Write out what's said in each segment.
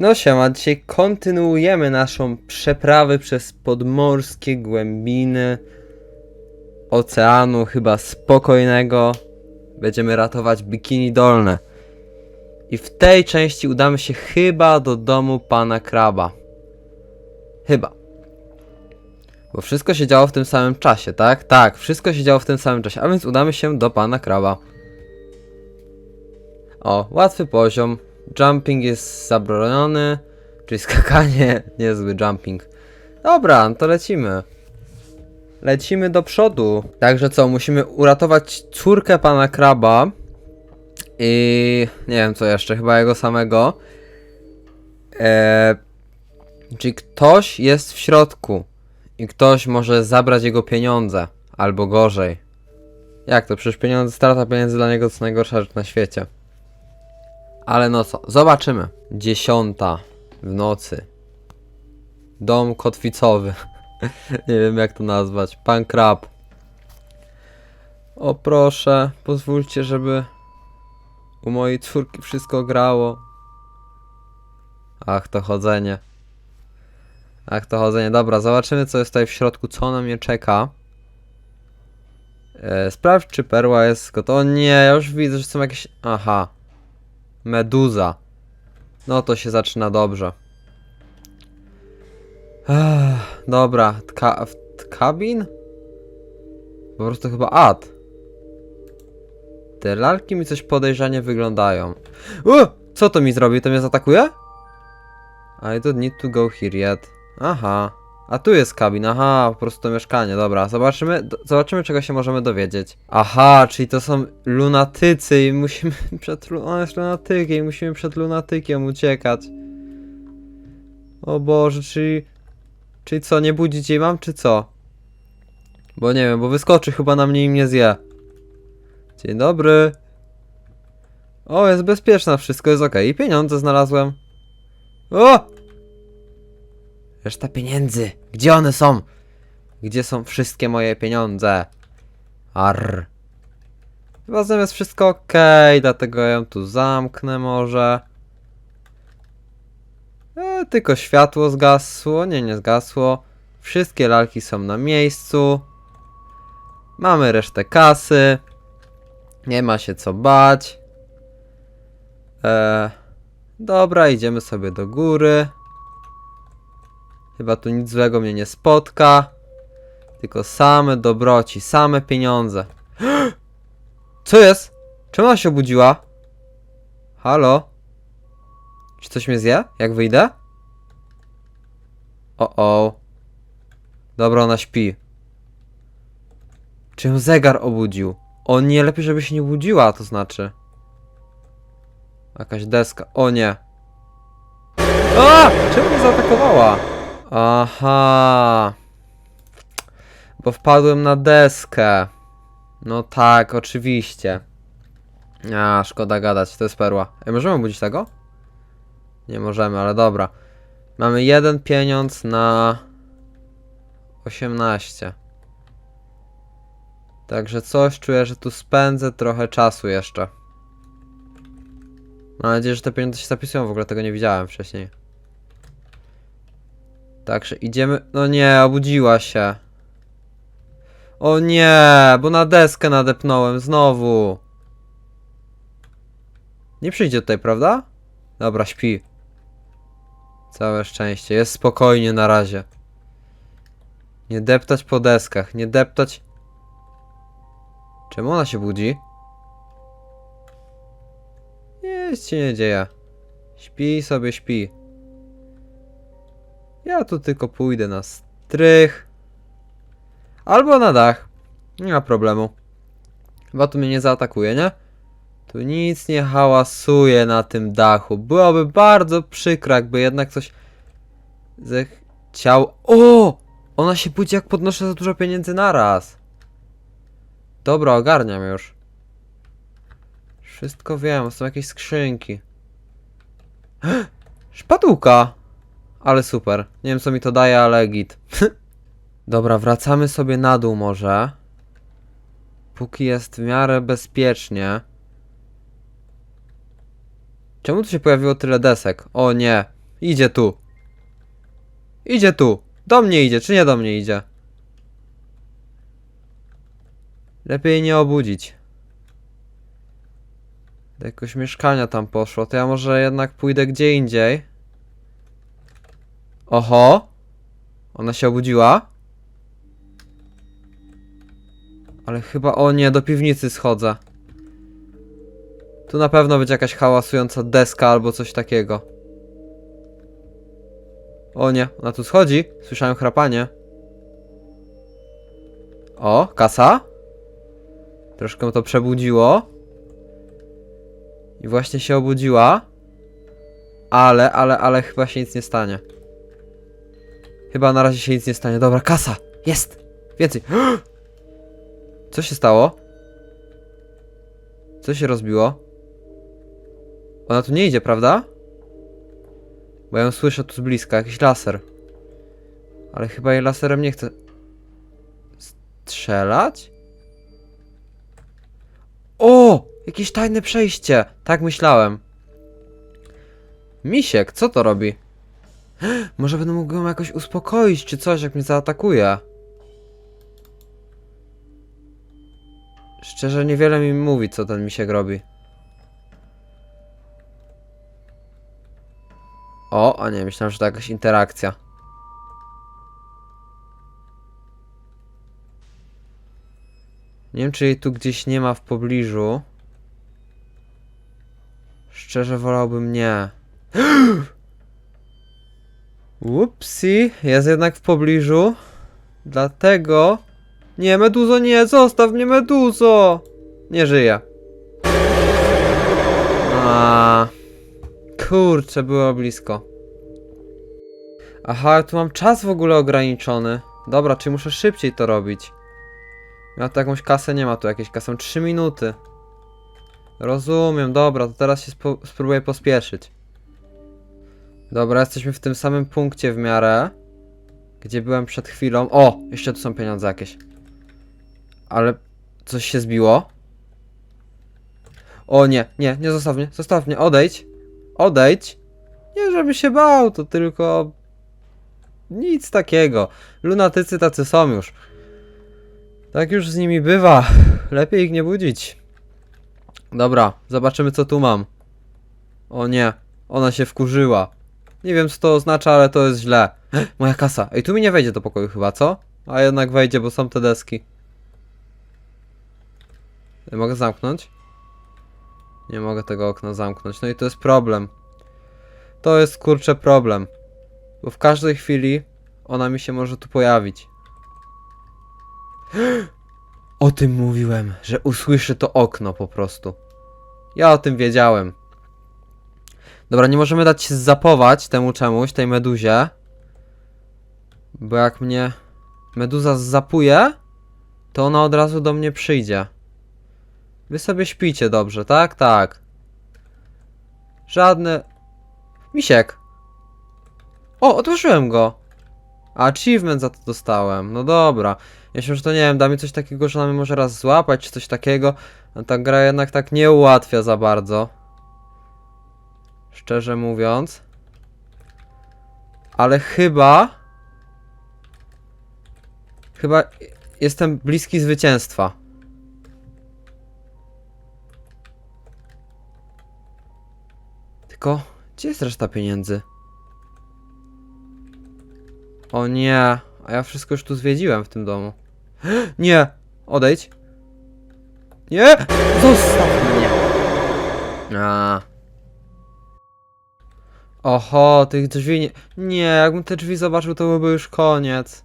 No siema, dzisiaj kontynuujemy naszą przeprawę przez podmorskie głębiny oceanu, chyba spokojnego. Będziemy ratować bikini dolne. I w tej części udamy się chyba do domu pana kraba. Chyba. Bo wszystko się działo w tym samym czasie, tak? Tak, wszystko się działo w tym samym czasie, a więc udamy się do pana kraba. O, łatwy poziom. Jumping jest zabroniony, czyli skakanie, niezły jumping. Dobra, no to lecimy. Lecimy do przodu. Także co, musimy uratować córkę pana kraba. I nie wiem co jeszcze, chyba jego samego. Eee, czyli ktoś jest w środku i ktoś może zabrać jego pieniądze, albo gorzej. Jak to? Przecież pieniądze, strata pieniędzy dla niego to najgorsza rzecz na świecie. Ale no co, zobaczymy. Dziesiąta w nocy. Dom kotwicowy. Nie wiem jak to nazwać. Pan krab. O proszę, pozwólcie, żeby u mojej córki wszystko grało. Ach, to chodzenie. Ach, to chodzenie. Dobra, zobaczymy co jest tutaj w środku, co na mnie czeka. E, sprawdź, czy perła jest gotowa. O nie, ja już widzę, że są jakieś... Aha. Meduza. No to się zaczyna dobrze. Ech, dobra, tka, w- kabin? Po prostu chyba ad. Te lalki mi coś podejrzanie wyglądają. U! Co to mi zrobi? To mnie zaatakuje? I don't need to go here yet. Aha. A tu jest kabin, aha, po prostu to mieszkanie, dobra. Zobaczymy, zobaczymy czego się możemy dowiedzieć. Aha, czyli to są lunatycy i musimy przed... On jest lunatykiem i musimy przed lunatykiem uciekać. O Boże, czyli... Czyli co, nie budzić jej mam, czy co? Bo nie wiem, bo wyskoczy chyba na mnie i mnie zje. Dzień dobry. O, jest bezpieczna, wszystko jest ok. I pieniądze znalazłem. O! Reszta pieniędzy. Gdzie one są? Gdzie są wszystkie moje pieniądze? Arr. Chyba z nią jest wszystko ok, dlatego ją tu zamknę może. E, tylko światło zgasło. Nie, nie zgasło. Wszystkie lalki są na miejscu. Mamy resztę kasy. Nie ma się co bać. E, dobra, idziemy sobie do góry. Chyba tu nic złego mnie nie spotka. Tylko same dobroci, same pieniądze. Co jest? Czemu ona się obudziła? Halo? Czy coś mnie zje? Jak wyjdę? O o. Dobra, ona śpi. Czy ją zegar obudził? O nie, lepiej żeby się nie budziła, to znaczy. Jakaś deska. O nie. A! Czemu mnie zaatakowała? Aha. Bo wpadłem na deskę. No tak, oczywiście. A, szkoda gadać, to jest perła. Ej, możemy obudzić tego? Nie możemy, ale dobra. Mamy jeden pieniądz na 18. Także coś czuję, że tu spędzę trochę czasu jeszcze. Mam nadzieję, że te pieniądze się zapisują, w ogóle tego nie widziałem wcześniej. Także idziemy. No nie, obudziła się. O nie, bo na deskę nadepnąłem znowu. Nie przyjdzie tutaj, prawda? Dobra, śpi. Całe szczęście. Jest spokojnie na razie. Nie deptać po deskach, nie deptać. Czemu ona się budzi? Nic się nie dzieje. Śpi sobie, śpi. Ja tu tylko pójdę na strych. Albo na dach. Nie ma problemu. Chyba tu mnie nie zaatakuje, nie? Tu nic nie hałasuje na tym dachu. Byłoby bardzo przykro, jakby jednak coś zechciał. O! Ona się budzi, jak podnoszę za dużo pieniędzy naraz. Dobra, ogarniam już. Wszystko wiem, są jakieś skrzynki. Szpatułka! Ale super. Nie wiem co mi to daje, ale git. Dobra, wracamy sobie na dół może. Póki jest w miarę bezpiecznie. Czemu tu się pojawiło tyle desek? O nie. Idzie tu. Idzie tu. Do mnie idzie, czy nie do mnie idzie? Lepiej nie obudzić. Do jakiegoś mieszkania tam poszło, to ja może jednak pójdę gdzie indziej. Oho! Ona się obudziła? Ale chyba, o nie, do piwnicy schodzę. Tu na pewno będzie jakaś hałasująca deska albo coś takiego. O nie, ona tu schodzi. Słyszałem chrapanie. O, kasa? Troszkę to przebudziło. I właśnie się obudziła. Ale, ale, ale chyba się nic nie stanie. Chyba na razie się nic nie stanie. Dobra, kasa! Jest! Więcej! Co się stało? Co się rozbiło? Ona tu nie idzie, prawda? Bo ja ją słyszę tu z bliska, jakiś laser. Ale chyba jej laserem nie chce... Strzelać? O! Jakieś tajne przejście! Tak myślałem. Misiek, co to robi? Może będę mógł ją jakoś uspokoić, czy coś, jak mnie zaatakuje. Szczerze, niewiele mi mówi, co ten misiek robi. O, a nie, myślałem, że to jakaś interakcja. Nie wiem, czy jej tu gdzieś nie ma w pobliżu. Szczerze wolałbym nie. Upsi, jest jednak w pobliżu. Dlatego... Nie, Meduzo, nie, zostaw mnie, Meduzo! Nie żyje. A, kurczę, było blisko. Aha, tu mam czas w ogóle ograniczony. Dobra, czy muszę szybciej to robić? Ja tu jakąś kasę nie ma tu jakieś kasę. 3 minuty. Rozumiem, dobra, to teraz się spróbuję pospieszyć. Dobra, jesteśmy w tym samym punkcie w miarę. Gdzie byłem przed chwilą. O! Jeszcze tu są pieniądze jakieś. Ale coś się zbiło. O nie, nie, nie zostaw mnie, zostaw mnie, odejdź. Odejdź. Nie, żeby się bał, to tylko... Nic takiego. Lunatycy tacy są już. Tak już z nimi bywa. Lepiej ich nie budzić. Dobra, zobaczymy co tu mam. O nie, ona się wkurzyła. Nie wiem co to oznacza, ale to jest źle. Moja kasa. Ej, tu mi nie wejdzie do pokoju chyba, co? A jednak wejdzie, bo są te deski. Mogę zamknąć? Nie mogę tego okna zamknąć. No i to jest problem. To jest kurczę problem. Bo w każdej chwili ona mi się może tu pojawić. O tym mówiłem, że usłyszę to okno po prostu. Ja o tym wiedziałem. Dobra, nie możemy dać się zapować temu czemuś, tej meduzie. Bo jak mnie meduza zapuje, to ona od razu do mnie przyjdzie. Wy sobie śpicie dobrze, tak? Tak. Żadne... Misiek! O, otworzyłem go! Achievement za to dostałem. No dobra. Ja myślę, że to nie wiem, da mi coś takiego, że ona mnie może raz złapać, czy coś takiego. A ta gra jednak tak nie ułatwia za bardzo. Szczerze mówiąc. Ale chyba... Chyba jestem bliski zwycięstwa. Tylko, gdzie jest reszta pieniędzy? O nie, a ja wszystko już tu zwiedziłem w tym domu. Nie! Odejdź. Nie! Zostaw mnie! A. Oho, tych drzwi nie... Nie, jakbym te drzwi zobaczył, to byłby już koniec.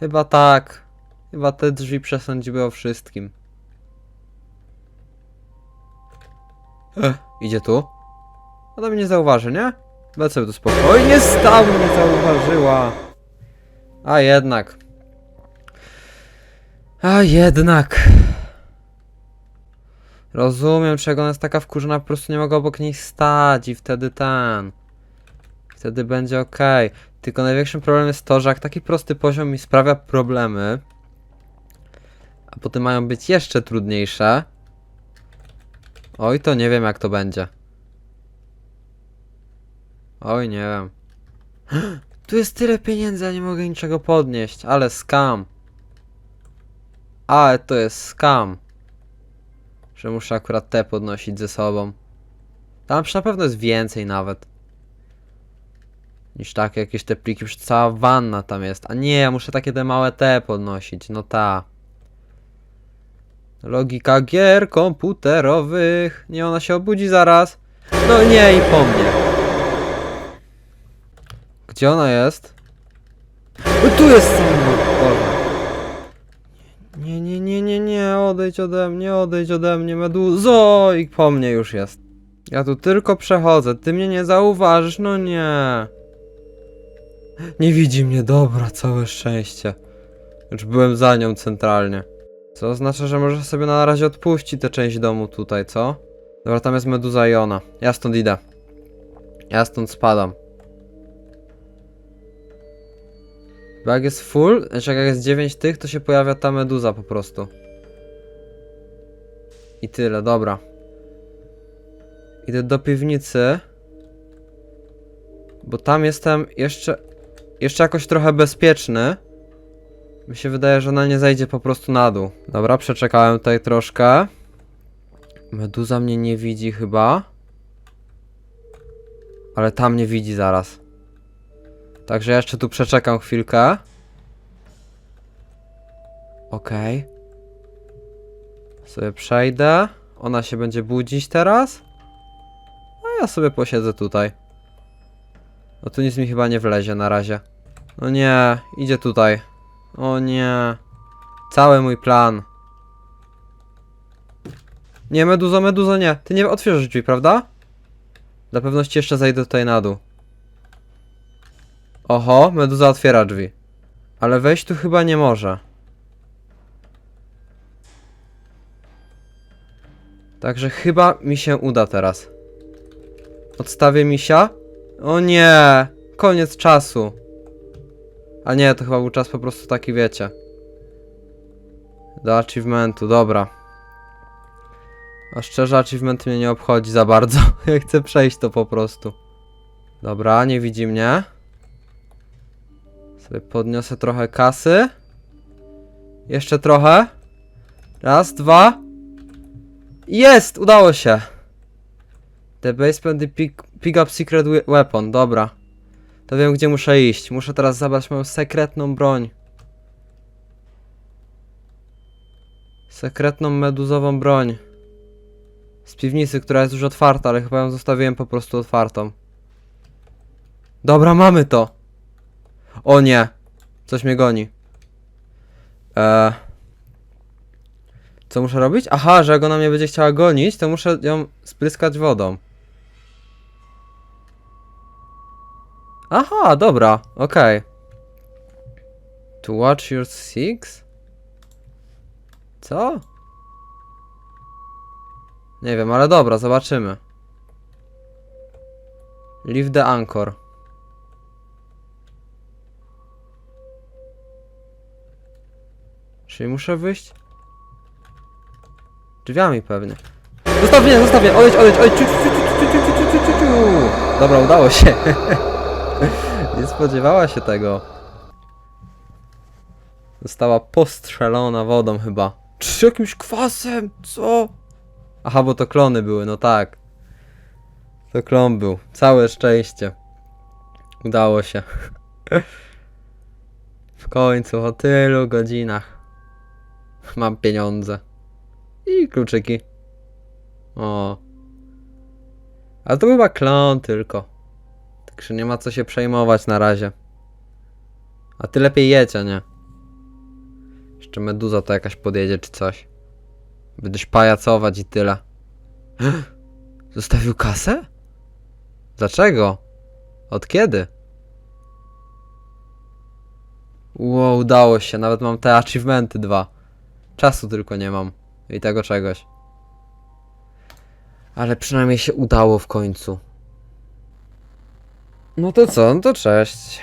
Chyba tak. Chyba te drzwi przesądziły o wszystkim. Ech, idzie tu. Ona mnie nie zauważy, nie? Sobie tu spokojnie stał, nie zauważyła. A jednak. A jednak. Rozumiem, czego ona jest taka wkurzona, po prostu nie mogę obok niej stać i wtedy ten. Wtedy będzie ok. Tylko największym problemem jest to, że jak taki prosty poziom mi sprawia problemy, a potem mają być jeszcze trudniejsze. Oj, to nie wiem jak to będzie. Oj, nie wiem. Tu jest tyle pieniędzy, a nie mogę niczego podnieść, ale skam. Ale to jest skam. Że muszę akurat te podnosić ze sobą. Tam przy na pewno jest więcej nawet. Niż takie jakieś te pliki, już cała wanna tam jest. A nie, ja muszę takie te małe te podnosić, no ta. Logika gier komputerowych. Nie, ona się obudzi zaraz. No nie, i po mnie. Gdzie ona jest? O, tu jest samochód. Nie, nie, nie, nie, nie, odejdź ode mnie, odejdź ode mnie, meduzo! I po mnie już jest. Ja tu tylko przechodzę, ty mnie nie zauważysz, no nie. Nie widzi mnie, dobra, całe szczęście. Już byłem za nią centralnie. Co oznacza, że może sobie na razie odpuści tę część domu tutaj, co? Dobra, tam jest meduza i ona. Ja stąd idę. Ja stąd spadam. Bo jak jest full, znaczy jak jest 9 tych, to się pojawia ta meduza po prostu. I tyle, dobra. Idę do piwnicy. Bo tam jestem jeszcze, jeszcze jakoś trochę bezpieczny. Mi się wydaje, że ona nie zejdzie po prostu na dół. Dobra, przeczekałem tutaj troszkę. Meduza mnie nie widzi chyba. Ale tam mnie widzi zaraz. Także ja jeszcze tu przeczekam chwilkę. Okej. Sobie przejdę. Ona się będzie budzić teraz. A ja sobie posiedzę tutaj. No tu nic mi chyba nie wlezie na razie. No nie, idzie tutaj. O nie. Cały mój plan. Nie, meduzo, meduzo, nie. Ty nie otwierzasz drzwi, prawda? Dla pewności jeszcze zajdę tutaj na dół. Oho, meduza otwiera drzwi. Ale wejść tu chyba nie może. Także chyba mi się uda teraz. Odstawię misia. O nie! Koniec czasu. A nie, to chyba był czas po prostu taki, wiecie. Do achievementu, dobra. A szczerze, achievement mnie nie obchodzi za bardzo. Ja chcę przejść to po prostu. Dobra, nie widzi mnie. Podniosę trochę kasy. Jeszcze trochę. Raz, dwa. Jest! Udało się. The basement pick, pick up secret we- weapon. Dobra. To wiem, gdzie muszę iść. Muszę teraz zabrać moją sekretną broń. Sekretną meduzową broń. Z piwnicy, która jest już otwarta, ale chyba ją zostawiłem po prostu otwartą. Dobra, mamy to. O nie. Coś mnie goni. Eee. Co muszę robić? Aha, że jak ona mnie będzie chciała gonić, to muszę ją spryskać wodą. Aha, dobra, okej. To watch your six? Co? Nie wiem, ale dobra, zobaczymy. Leave the anchor. Czyli muszę wyjść? Drzwiami pewnie. Zostaw mnie, zostaw mnie! Odejdź, odejdź, odejdź! Ciu, ciu, ciu, ciu, ciu, ciu, ciu, ciu. Dobra, udało się. Nie spodziewała się tego. Została postrzelona wodą chyba. Czy jakimś kwasem? Co? Aha, bo to klony były, no tak. To klon był. Całe szczęście. Udało się. W końcu, o tylu godzinach. Mam pieniądze. I kluczyki. O. Ale to chyba klon tylko. Także nie ma co się przejmować na razie. A ty lepiej jedź, a nie? Jeszcze meduza to jakaś podjedzie czy coś. Będziesz pajacować i tyle. Zostawił kasę? Dlaczego? Od kiedy? Wow, udało się. Nawet mam te achievementy dwa. Czasu tylko nie mam. I tego czegoś. Ale przynajmniej się udało w końcu. No to co? No to cześć.